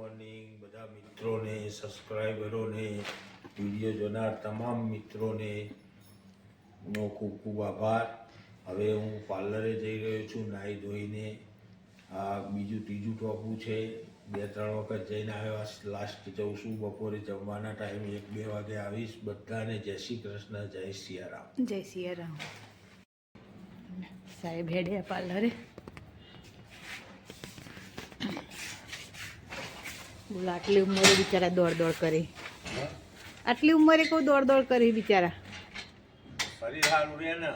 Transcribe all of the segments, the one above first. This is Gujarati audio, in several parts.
મોર્નિંગ, બધા મિત્રોને સબસ્ક્રાઈબરોને વીડિયો જોનાર તમામ મિત્રોને નો ખૂબ ખૂબ આભાર. હવે હું પાર્લરે જઈ રહ્યો છું, નાહી ધોઈને. આ બીજું ત્રીજું ટોપું છે. બે ત્રણ વખત જઈને આવ્યો. લાસ્ટ જઉં છું. બપોરે જમવાના ટાઈમે એક બે વાગે આવીશ. બધાને જય શ્રી કૃષ્ણ, જય સિયારામ. જય સિયારામ. સાહેબ હેડે પાર્લરે. બોલો આટલી ઉંમરે બિચારા દોડ દોડ કરી. આટલી ઉંમરે કોઈ દોડ દોડ કરી બિચારા. શરીર સારું રહે ને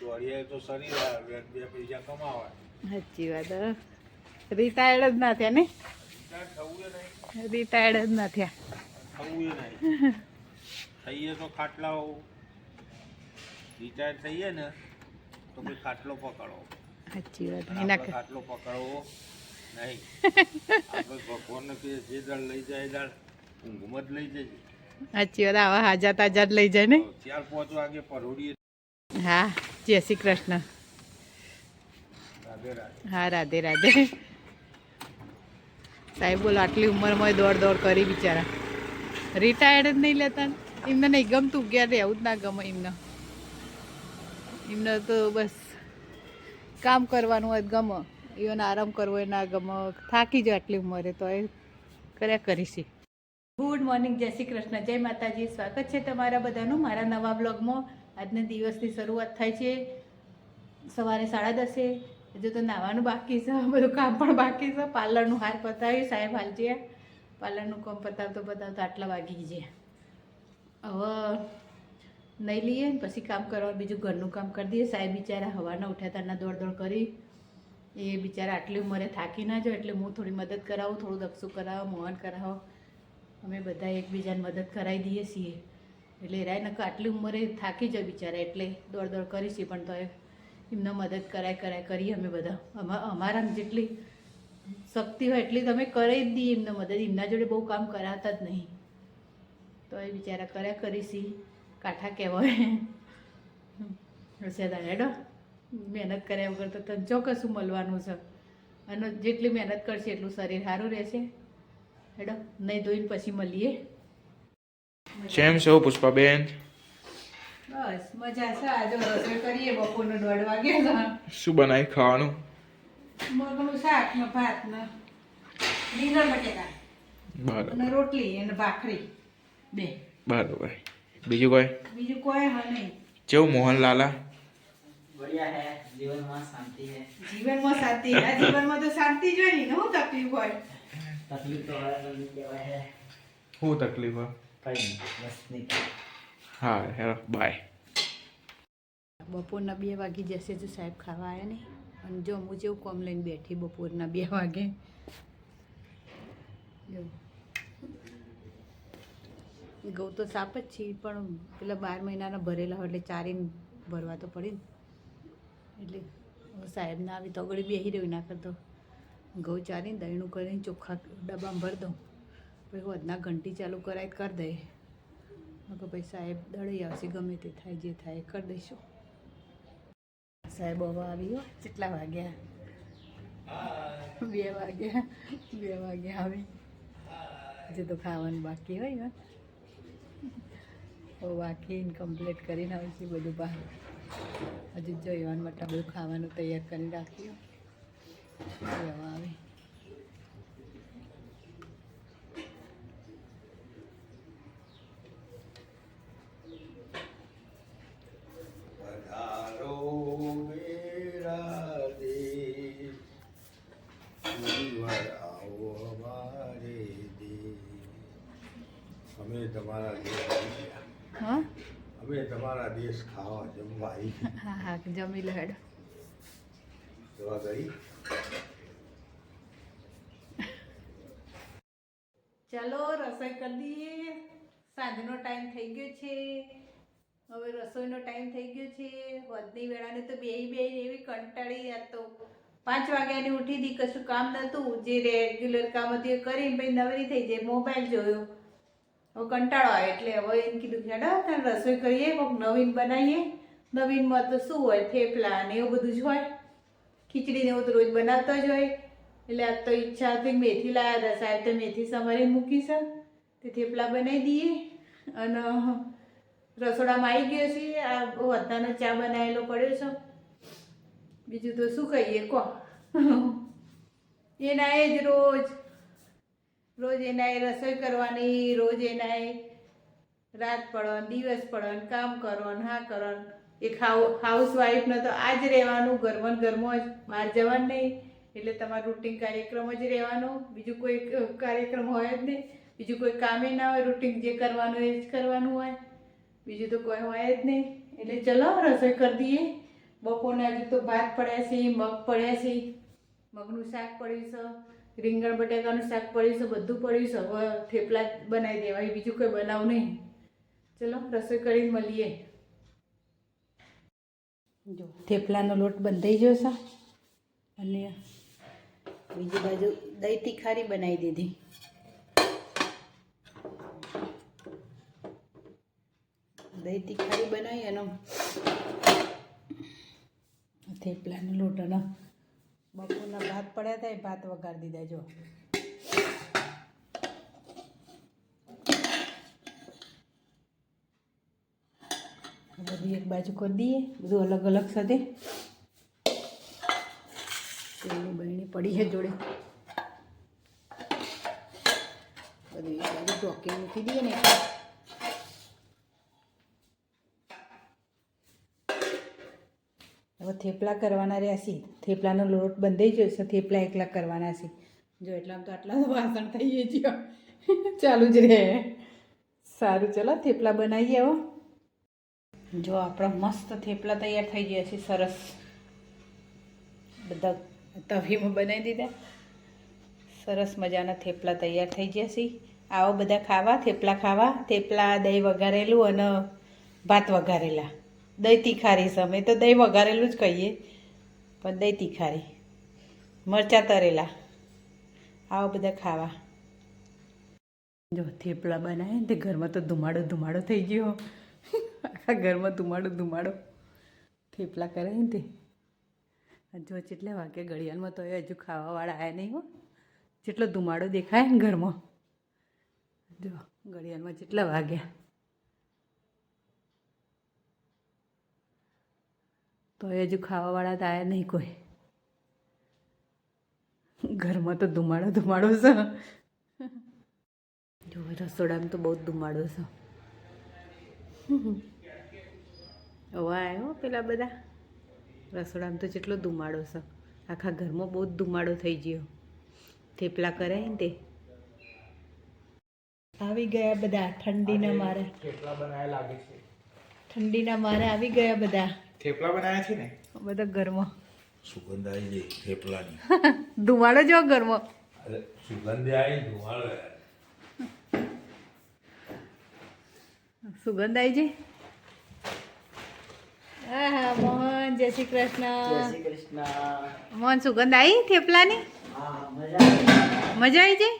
દોડીએ તો શરીર સારું રહે બે પૈસા કમાવાય. સાચી વાત રિટાયર્ડ જ ના થયા ને? રિટાયર્ડ જ ના થયા. થઈએ તો ખાટલાઓ રિટાયર થઈએ ને તો કોઈ ખાટલો પકડો. સાચી વાત એના ખાટલો પકડવો. નહીં. આપણે ભગવાનને કે જે દળ લઈ જાય એ દળ ઊંઘમાં જ લઈ જજે. સાચી વાત આવા હાજા તાજા જ લઈ જાય ને? ચાર પાંચ વાગે પરોડીએ હા જય શ્રી કૃષ્ણ. હા રાધે રાધે. સાહેબ બોલો આટલી ઉંમરમાં દોડ દોડ કરી બિચારા. રિટાયર્ડ જ નહીં લેતા એમને નહીં ગમતું? ગયા રહેવું જ ના ગમે એમને. એમને તો બસ કામ કરવાનું હોય ગમે. Even આરામ કરવો એ ના ગમે, થાકી જાય આટલી ઉંમરે તો એ કર્યા કરીશી. ગુડ મોર્નિંગ જય શ્રી કૃષ્ણ, જય માતાજી, સ્વાગત છે તમારા બધાનું મારા નવા બ્લોગમાં. આજના દિવસની શરૂઆત થાય છે સવારે સાડા દસે. હજુ તો નાવાનું બાકી છે, બધું કામ પણ બાકી છે. પાર્લરનું હાર પતાવ્યું, સાહેબ હાલ છે પાર્લરનું કામ પતાવતો પતાવતો આટલા વાગી છે હવે નહીં લઈએ પછી કામ કરવા, બીજું ઘરનું કામ કરી દઈએ. સાહેબ બિચારા હવાના ઉઠ્યા તારના દોડ દોડ કરી. એ બિચારા આટલી ઉંમરે થાકી ના જાય એટલે હું થોડી મદદ કરાવું, થોડું દક્ષું કરાવો મોહન કરાવો. અમે બધા એકબીજાને મદદ કરાવી દઈએ છીએ. એટલે એરાય નકર આટલી ઉંમરે થાકી જાય બિચારા એટલે દોડ દોડ કરી છીએ પણ તો એમને મદદ કરાય કરાય, કરીએ અમે બધા. અમા- અમારા જેટલી શક્તિ હોય એટલી તમે કરી જ દઈએ એમને મદદ. એમના જોડે બહુ કામ કરાતા જ નહીં. તો એ બિચારા કર્યા કરીશી કાંઠા કહેવાય. હશે હેડો. મહેનત કર્યા વગર તો ચોક્કસ મળવાનું છે. અને જેટલી મહેનત કરશે એટલું શરીર સારું રહેશે. હેડો નહીં ધોઈને પછી મળીએ. કેમ છો પુષ્પાબેન? બસ મજા છે. આજે રસોઈ કરીએ બપોરનો દોઢ વાગે છે. શું બનાવી ખાવાનું? મગનું શાક ને ભાત ને રીંગણ બટેકા. બરાબર. અને રોટલી અને ભાખરી. બે. બરાબર. બીજું કોઈ? બીજું કોઈ હા નહીં. કેવું મોહનલાલા? बढ़िया है जीवन में शांति है જીવનમાં શાંતિ આ જીવનમાં તો શાંતિ જોઈએ ને શું તકલીફ હોય तकलीफ तो है नहीं केवाय है શું તકલીફ હોય कहीं नहीं बस नहीं હા હેરો બાય બપોરના બે વાગી જશે તો સાહેબ ખાવા આવ્યા નહીં અને જો હું જેવું કોમ લઈને બેઠી બપોરના બે વાગે જો ઘઉં તો સાપ જ છે પણ પેલા બાર મહિનાના ભરેલા હોય એટલે ચારીને ભરવા તો પડે ને એટલે હવે સાહેબ ના આવી તો આગળ બેસી રહ્યું ના કરતો ઘઉં ચારીને દહીણું કરીને ચોખ્ખા ડબ્બામાં ભરી દઉં. પછી વધના ઘંટી ચાલુ કરાય કરી દે. કે ભાઈ સાહેબ, દળી આવશે, ગમે તે થાય, જે થાય એ કરી દઈશું. સાહેબ હવે આવી ગયો કેટલા વાગ્યા? બે વાગ્યા બે વાગ્યા આવી. જે તો ખાવાનું બાકી હોય ને બાકી કમ્પ્લીટ કરીને આવે છે બધું બહાર. હજુ જો એવાન માટે બધું ખાવાનું તૈયાર કરી રાખ્યું હવે આવે. અમે તમારા. હા? અમે તમારા દેશ ખાવા જમવા આવી હા હા જમી લો હેડ જવા ગઈ ચાલો રસોઈ કરી દઈએ. સાંજનો ટાઈમ થઈ ગયો છે. હવે રસોઈનો ટાઈમ થઈ ગયો છે. વધની વેળાને તો બે બે એવી કંટાળી યાર તો પાંચ વાગ્યાની ઉઠી હતી કશું કામ નહોતું જે રેગ્યુલર કામ હતું એ કરીને પછી નવરી થઈ જાય. મોબાઈલ જોયો. હવે કંટાળો આવે એટલે હવે એમ કીધું કે હેડો, તારે રસોઈ કરીએ કોઈક નવીન બનાવીએ. નવીનમાં તો શું હોય, થેપલા ને એવું બધું જ હોય. ખીચડી ને એવું તો રોજ બનાવતો જ હોય. એટલે આજ તો ઈચ્છા હતી, મેથી લાવ્યા હતા, સાહેબ તો મેથી સમારી મૂકી છે. તે થેપલા બનાવી દઈએ. અને રસોડામાં આવી ગયો છે. આ વધારાનો ચા બનાવેલો પડ્યો છે. બીજું તો શું કહીએ કહો એના એ જ રોજ રોજ એનાય રસોઈ કરવાની, રોજ એનાય રાત પડવાનું, દિવસ પડવાનું, કામ કરવાનું, હા કરવાનું. એક હાઉ હાઉસ વાઈફને તો આ જ રહેવાનું, ઘરમાં ઘરમાં જ, બહાર જવાનું નહીં. એટલે તમારું રૂટિન કાર્યક્રમ જ રહેવાનો. બીજું કોઈ કાર્યક્રમ હોય જ નહીં. બીજું કોઈ કામે ના હોય, રૂટિન જે કરવાનું એ જ કરવાનું હોય. બીજું તો કોઈ હોય જ નહીં. એટલે ચલો રસોઈ કરી દઈએ. બપોરના હજુ તો ભાત પડ્યા છે, મગ પડ્યા છે. મગનું શાક પડ્યું છે. રીંગણ, બટાકાનું શાક પડ્યું છે, બધું પડ્યું છે. હવે થેપલા જ બનાવી દેવા બીજું કોઈ બનાવું નહીં. ચલો, રસોઈ કરીને મળીએ. જો, થેપલાનો લોટ બંધાઈ ગયો છે. અને બીજી બાજુ દહીં તીખારી બનાવી દીધી. દહીં તીખારી બનાવી એનો થેપલાનો લોટ અને બપોરના ભાત પડ્યા હતા એ ભાત વઘાર દીધા, જો. બધી એક બાજુ કરી દઈએ, બધું અલગ અલગ સાથે. તેલની બહેણી પડી છે જોડે. બધું એક બાજુ ટોકી મૂકી દઈએ ને એટલે હવે થેપલા કરવાના રહ્યા છીએ થેપલાનો લોટ બંધાઈ ગયો છે, થેપલા એકલા કરવાના છે. જો એટલામાં તો આટલા વાસણ થઈ ગયો ચાલુ જ રહે. સારું, ચલો થેપલા બનાવીએ આવો જો આપણા મસ્ત થેપલા તૈયાર થઈ ગયા છે, સરસ. બધા તવીમાં બનાવી દીધા. સરસ મજાના થેપલા તૈયાર થઈ ગયા છે. આવો બધા ખાવા, થેપલા ખાવા, થેપલા, દહીં વઘારેલું અને ભાત વઘારેલા. દહીં તીખારી અમે તો દહીં વઘારેલું જ કહીએ પણ દહીં તીખારી. મરચાં તરેલા. આવો બધા ખાવા. જો થેપલા બનાવે ને તે ઘરમાં તો ધુમાડો ધુમાડો થઈ ગયો. આખા ઘરમાં ધુમાડો ધુમાડો. થેપલા કરે ને તે. જો જેટલા વાગે ઘડિયાળમાં તો હજુ ખાવાવાળા આવ્યા નહીં હો. જેટલો ધુમાડો દેખાય ને ઘરમાં. જો ઘડિયાળમાં જેટલા વાગ્યા. તો હજુ ખાવાવાળા તો આવ્યા નહીં કોઈ. ઘરમાં તો ધુમાડો ધુમાડો છે. જો રસોડામાં તો બહુ ધુમાડો છે. હવે આવ્યો પેલા બધા. રસોડામાં તો જેટલો ધુમાડો છે. આખા ઘરમાં બહુ જ ધુમાડો થઈ ગયો. થેપલા કરે ને તે. આવી ગયા બધા ઠંડીના મારે. થેપલા બનાવ્યા લાગે છે? ઠંડીના મારે આવી ગયા બધા. થેપલા બનાવ્યા છે ને? બધા ઘરમાં. સુગંધ આવી ગઈ થેપલાની. ધુમાડો જો ઘરમાં. અરે સુગંધ આવી ધુમાડો સુગંધ આવી જઈ હા હા મોહન જય શ્રી જય કૃષ્ણ શ્રી કૃષ્ણ. મોહન સુગંધ આવી થેપલાની? મજા આવી. જઈ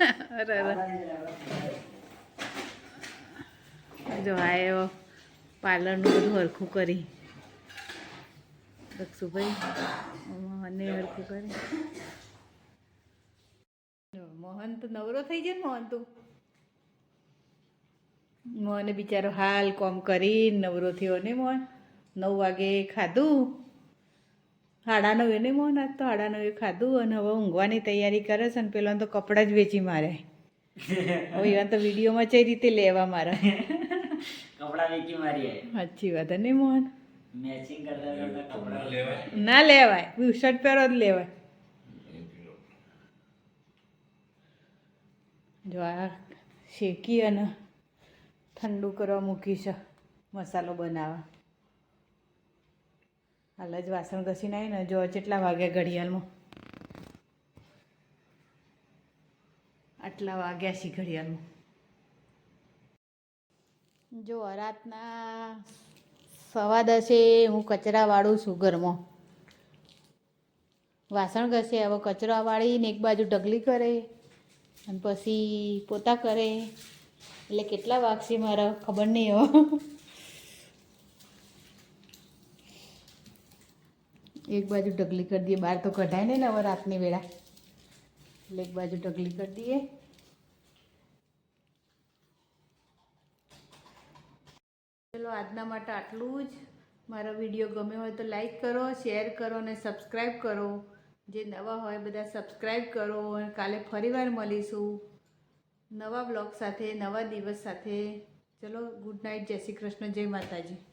અરે અરે. જો આવ્યો પાર્લરનું બધું હરખું કરી. દક્ષુભાઈ મોહનને હરખું કરે મોહન તો નવરો થઈ જાય ને મોહન તું? મોહને બિચારો હાલ કોમ કરી નવરો થયો ને મોહન? નવ વાગે ખાધું. સાડા નવે ને મોહન? આજ તો સાડા નવે ખાધું અને હવે ઊંઘવાની તૈયારી કરે છે ને પેલો તો કપડાં જ વેચી મારે. હવે એવા તો વિડીયોમાં કઈ રીતે લેવા મારા. કપડાં વેચી મારી સાચી વાત ને મોહન? મેચિંગ કરતા કરતા કપડા લેવાય. ના લેવાય. બુશર્ટ પહેરો જ લેવાય. જો આ શેકી અને ઠંડુ કરવા મૂકી છે. મસાલો બનાવવા. હાલ જ વાસણ ઘસીને આવીને જો કેટલા વાગ્યા ઘડિયાળમાં. આટલા વાગ્યા છે ઘડિયાળમાં. જો રાતના સવા દસે હું કચરા વાળું છું ઘરમાં. વાસણ ઘસે, હવે કચરા વાળીને એક બાજુ ઢગલી કરે અને પછી પોતા કરે. એટલે કેટલા વાગશે મારા? ખબર નહીં હવે એક બાજુ ઢગલી કરી દઈએ. બહાર તો કઢાય ને હવે રાતની વેળા. એટલે એક બાજુ ઢગલી કરી દઈએ. ચલો આજના માટે આટલું જ. મારો વીડિયો ગમ્યો હોય તો લાઈક કરો, શેર કરો અને સબસ્ક્રાઈબ કરો. જે નવા હોય બધા સબસ્ક્રાઈબ કરો અને કાલે ફરીવાર મળીશું. નવા બ્લોગ સાથે, નવા દિવસ સાથે. ચલો, ગુડ નાઇટ, જય શ્રી કૃષ્ણ, જય માતાજી.